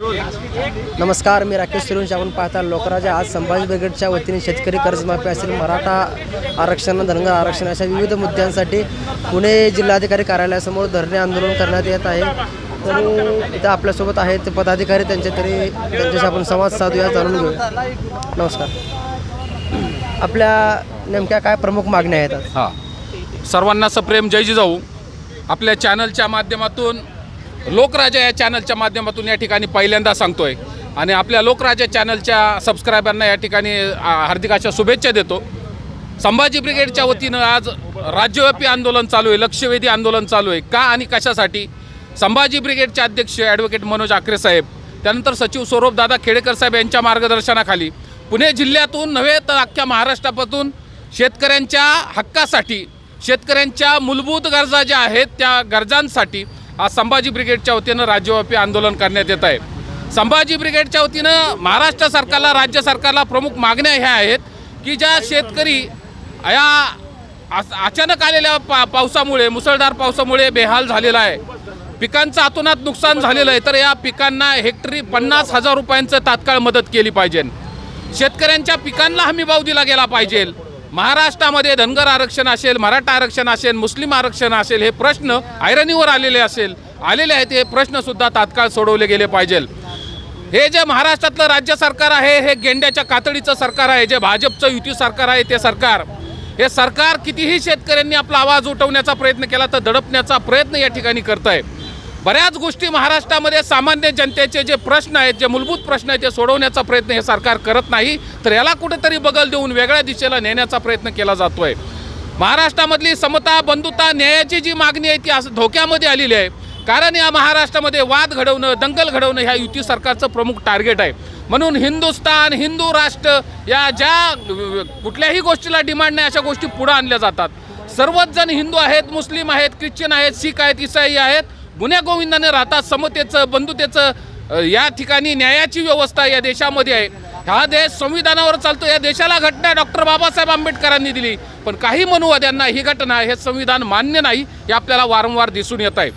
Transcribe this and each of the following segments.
नमस्कार मी राकेश सुरेश आपण पाहता लोकराजा आज संभाजी ब्रिगेडच्या वतीने शेतकरी कर्जमाफी असेल मराठा आरक्षण धनगर आरक्षण अशा विविध मुद्द्यांसाठी पुणे जिल्हाधिकारी कार्यालयासमोर धरणे आंदोलन करण्यात येत आहे. तर इथं आपल्यासोबत आहेत पदाधिकारी त्यांचे तरी त्यांच्याशी आपण संवाद साधूया जाणून घेऊया. नमस्कार. आपल्या नेमक्या काय प्रमुख मागण्या आहेत हां. सर्वांना सप्रेम जय जिजाऊ. आपल्या चॅनलच्या माध्यमातून लोकराजा या चॅनलच्या माध्यमातून या ठिकाणी पहिल्यांदा सांगतोय. आणि आपल्या लोकराजा चॅनलच्या सबस्क्रायबरना या ठिकाणी हार्दिक अशा शुभेच्छा देतो. संभाजी ब्रिगेडच्या वतीनं आज राज्यव्यापी आंदोलन चालू आहे लक्षवेधी आंदोलन चालू आहे. का आणि कशासाठी? संभाजी ब्रिगेडचे अध्यक्ष ॲडव्होकेट मनोज आखरे साहेब त्यानंतर सचिव सौरभदादा खेडेकर साहेब यांच्या मार्गदर्शनाखाली पुणे जिल्ह्यातून नव्हे तर अख्ख्या महाराष्ट्रापासून शेतकऱ्यांच्या हक्कासाठी शेतकऱ्यांच्या मूलभूत गरजा ज्या आहेत त्या गरजांसाठी आज संभाजी ब्रिगेडच्या वतीनं राज्यव्यापी आंदोलन करण्यात येत आहे. संभाजी ब्रिगेडच्या वतीनं महाराष्ट्र सरकारला राज्य सरकारला प्रमुख मागण्या ह्या आहेत की ज्या शेतकरी या अचानक आलेल्या पा पावसामुळे मुसळधार पावसामुळे बेहाल झालेला आहे. पिकांचं अतोनात नुकसान झालेलं आहे तर या पिकांना हेक्टरी पन्नास हजार रुपयांचं तात्काळ मदत केली पाहिजे. शेतकऱ्यांच्या पिकांना हमी भाव दिला गेला पाहिजे. महाराष्ट्रामध्ये धनगर आरक्षण असेल मराठा आरक्षण असेल मुस्लिम आरक्षण असेल हे प्रश्न ऐरणीवर आलेले असेल. आलेले आहेत हे प्रश्नसुद्धा तात्काळ सोडवले गेले पाहिजे. हे जे महाराष्ट्रातलं राज्य सरकार आहे हे गेंड्याच्या कातडीचं सरकार आहे जे भाजपचं युती सरकार आहे ते सरकार. हे सरकार कितीही शेतकऱ्यांनी आपला आवाज उठवण्याचा प्रयत्न केला तर दडपण्याचा प्रयत्न या ठिकाणी करत आहे बऱ्याच गोष्टी महाराष्ट्रामध्ये सामान्य जनतेचे जे प्रश्न आहेत जे मूलभूत प्रश्न आहेत ते सोडवण्याचा प्रयत्न हे सरकार करत नाही. तर याला कुठेतरी बगल देऊन वेगळ्या दिशेला नेण्याचा प्रयत्न केला जातो आहे महाराष्ट्रामधली समता बंधुता न्यायाची जी मागणी आहे ती असं धोक्यामध्ये आलेली आहे. कारण या महाराष्ट्रामध्ये वाद घडवणं दंगल घडवणं ह्या युती सरकारचं प्रमुख टार्गेट आहे. म्हणून हिंदुस्तान हिंदू राष्ट्र या ज्या कुठल्याही गोष्टीला डिमांड नाही अशा गोष्टी पुढं आणल्या जातात. सर्वच जण हिंदू आहेत मुस्लिम आहेत ख्रिश्चन आहेत शीख आहेत इसाई आहेत. गुन्ह्या गोविंदाने राहतात समतेचं बंधुतेचं या ठिकाणी न्यायाची व्यवस्था या देशामध्ये आहे. हा देश संविधानावर चालतो या देशाला घटना डॉक्टर बाबासाहेब आंबेडकरांनी दिली. पण काही मनुवाद्यांना ही घटना हे संविधान मान्य नाही हे आपल्याला वारंवार दिसून येत आहे.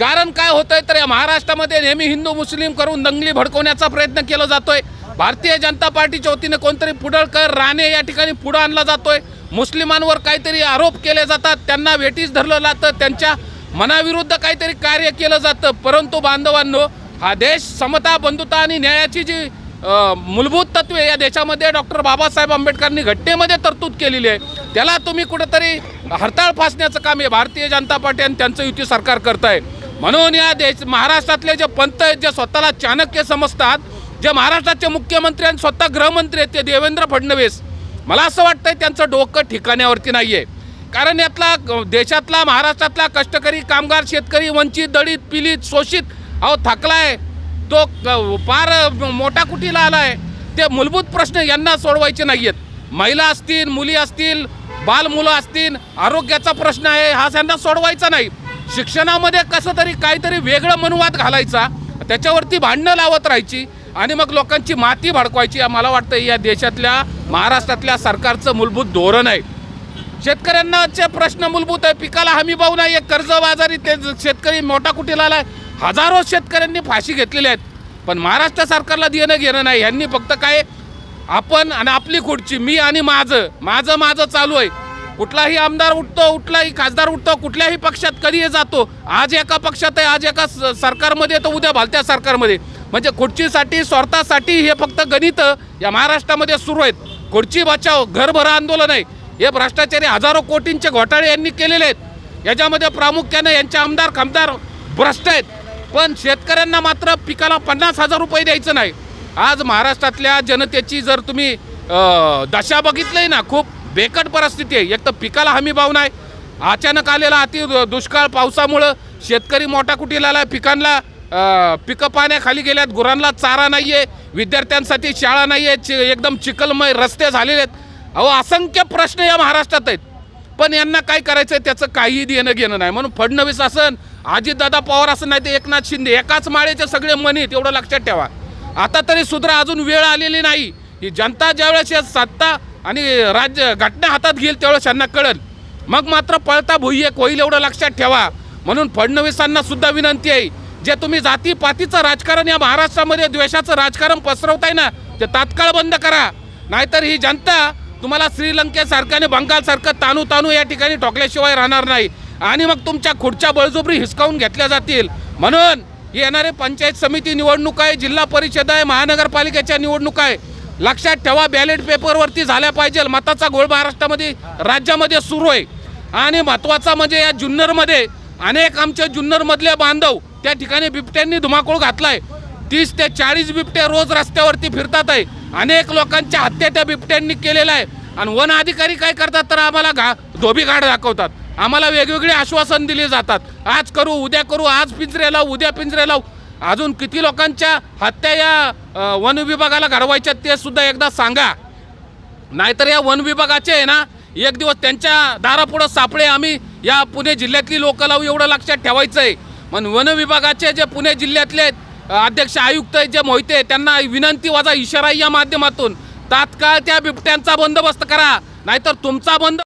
कारण काय होतंय तर या महाराष्ट्रामध्ये नेहमी हिंदू मुस्लिम करून दंगली भडकवण्याचा प्रयत्न केला जातोय. भारतीय जनता पार्टीच्या वतीने कोणतरी पुढळकर राणे या ठिकाणी पुढं आणला जातोय. मुस्लिमांवर काहीतरी आरोप केले जातात त्यांना वेटीस धरलं जातं त्यांच्या मनाविरुद्ध काहीतरी कार्य केलं जातं. परंतु बांधवांनो हा देश समता बंधुता आणि न्यायाची जी मूलभूत तत्वे या देशामध्ये डॉक्टर बाबासाहेब आंबेडकरांनी घटनेमध्ये तरतूद केलेली आहे. त्याला तुम्ही कुठंतरी हरताळ फासण्याचं काम हे भारतीय जनता पार्टी आणि त्यांचं युती सरकार करत आहे म्हणून या देश महाराष्ट्रातले जे पंत आहेत जे स्वतःला चाणक्य समजतात जे महाराष्ट्राचे मुख्यमंत्री आणि स्वतः गृहमंत्री आहेत ते देवेंद्र फडणवीस. मला असं वाटतंय त्यांचं डोकं ठिकाण्यावरती नाही आहे कारण यातला देशातला महाराष्ट्रातला कष्टकरी कामगार शेतकरी वंचित दळित पिलीत शोषित अहो थकलाय. तो क- फार मोठा कुटीला आलाय. ते मूलभूत प्रश्न यांना सोडवायचे नाही आहेत महिला असतील मुली असतील बालमुलं असतील आरोग्याचा प्रश्न आहे हा त्यांना सोडवायचा नाही. शिक्षणामध्ये कसं तरी काहीतरी वेगळं मनुवाद घालायचा त्याच्यावरती भांडणं लावत राहायची आणि मग लोकांची माती भडकवायची मला वाटतं या देशातल्या महाराष्ट्रातल्या सरकारचं मूलभूत धोरण आहे. शेतकऱ्यांनाचे प्रश्न मूलभूत आहे. पिकाला हमी भाव नाही आहे. कर्जबाजारी ते शेतकरी मोठा कुटीला आहे. हजारो शेतकऱ्यांनी फाशी घेतलेली आहेत. पण महाराष्ट्र सरकारला देणं घेणं नाही. यांनी फक्त काय आपण आणि आपली खुर्ची मी आणि माझं माझं माझं चालू आहे. कुठलाही आमदार उठतो कुठलाही खासदार उठतो कुठल्याही पक्षात कधीही जातो. आज एका पक्षात आहे आज एका स- सरकारमध्ये तर उद्या भालत्या सरकारमध्ये म्हणजे खुर्चीसाठी स्वार्थासाठी हे फक्त गणितं या महाराष्ट्रामध्ये सुरू आहेत. खुर्ची बचाव घरभरा आंदोलन आहे. हे भ्रष्टाचारी हजारो कोटींचे घोटाळे यांनी केलेले आहेत. याच्यामध्ये प्रामुख्याने यांचे आमदार खामदार भ्रष्ट आहेत. पण शेतकऱ्यांना मात्र पिकाला पन्नास हजार रुपये द्यायचं नाही. आज महाराष्ट्रातल्या जनतेची जर तुम्ही दशा बघितली ना खूप बेकट परिस्थिती आहे. एक तर पिकाला हमी भाव नाही. अचानक आलेला अति दुष्काळ पावसामुळं शेतकरी मोठा कुटीला आला पिकांना पिकं पाण्याखाली गेल्यात. गुरांना चारा नाही आहे विद्यार्थ्यांसाठी शाळा नाही आहे चि एकदम चिखलमय रस्ते झालेले आहेत. अहो असंख्य प्रश्न या महाराष्ट्रात आहेत. पण यांना काय करायचं आहे त्याचं काहीही देणं घेणं नाही. म्हणून फडणवीस असन अजितदादा पवार असं नाही ते एकनाथ शिंदे एकाच माळेचे सगळे मनी तेवढं लक्षात ठेवा. आता तरी सुद्धा अजून वेळ आलेली नाही. ही जनता ज्यावेळेस या सत्ता आणि राज्य घटना हातात घेईल त्यावेळेस यांना कळेल. मग मात्र पळता भुई एक होईल एवढं लक्षात ठेवा. म्हणून फडणवीसांना सुद्धा विनंती आहे जे तुम्ही जातीपातीचं राजकारण या महाराष्ट्रामध्ये द्वेषाचं राजकारण पसरवताय ना ते तात्काळ बंद करा. नाहीतर ही जनता तुम्हाला श्रीलंकेसारखं आणि बंगालसारखं तानू तानू या ठिकाणी ठोकल्याशिवाय राहणार नाही. आणि मग तुमच्या खुर्च्या बळजुबरी हिसकावून घेतल्या जातील. म्हणून येणारे पंचायत समिती निवडणूक आहे जिल्हा परिषद आहे महानगरपालिकेच्या निवडणूक आहे. लक्षात ठेवा बॅलेट पेपरवरती झाल्या पाहिजे. मताचा गोळ महाराष्ट्रामध्ये राज्यामध्ये सुरू आहे. आणि महत्त्वाचा म्हणजे या जुन्नरमध्ये अनेक आमचे जुन्नरमधले बांधव त्या ठिकाणी बिबट्यांनी धुमाकूळ घातला आहे तीस ते चाळीस बिबटे रोज रस्त्यावरती फिरतात आहे. अनेक लोकांच्या हत्या त्या बिबट्यांनी केलेल्या आहे. आणि वन अधिकारी काय करतात तर आम्हाला घा धोबी घाट दाखवतात. आम्हाला वेगवेगळे आश्वासन दिले जातात. आज करू उद्या करू आज पिंजरे लावू उद्या पिंजरे लावू. अजून किती लोकांच्या हत्या या वन विभागाला घडवायच्या ते सुद्धा एकदा सांगा. नाहीतर या वन विभागाचे आहे ना एक दिवस त्यांच्या दारापुढं सापळे आम्ही या पुणे जिल्ह्यातली लोक लावू एवढं लक्षात ठेवायचं आहे पण वन विभागाचे जे पुणे जिल्ह्यातले आहेत अध्यक्ष आयुक्त जे मोहिते त्यांना विनंती वजा इशारा या माध्यमातून. तात्काळ त्या बिबट्यांचा बंदोबस्त करा नाहीतर तुमचा बंद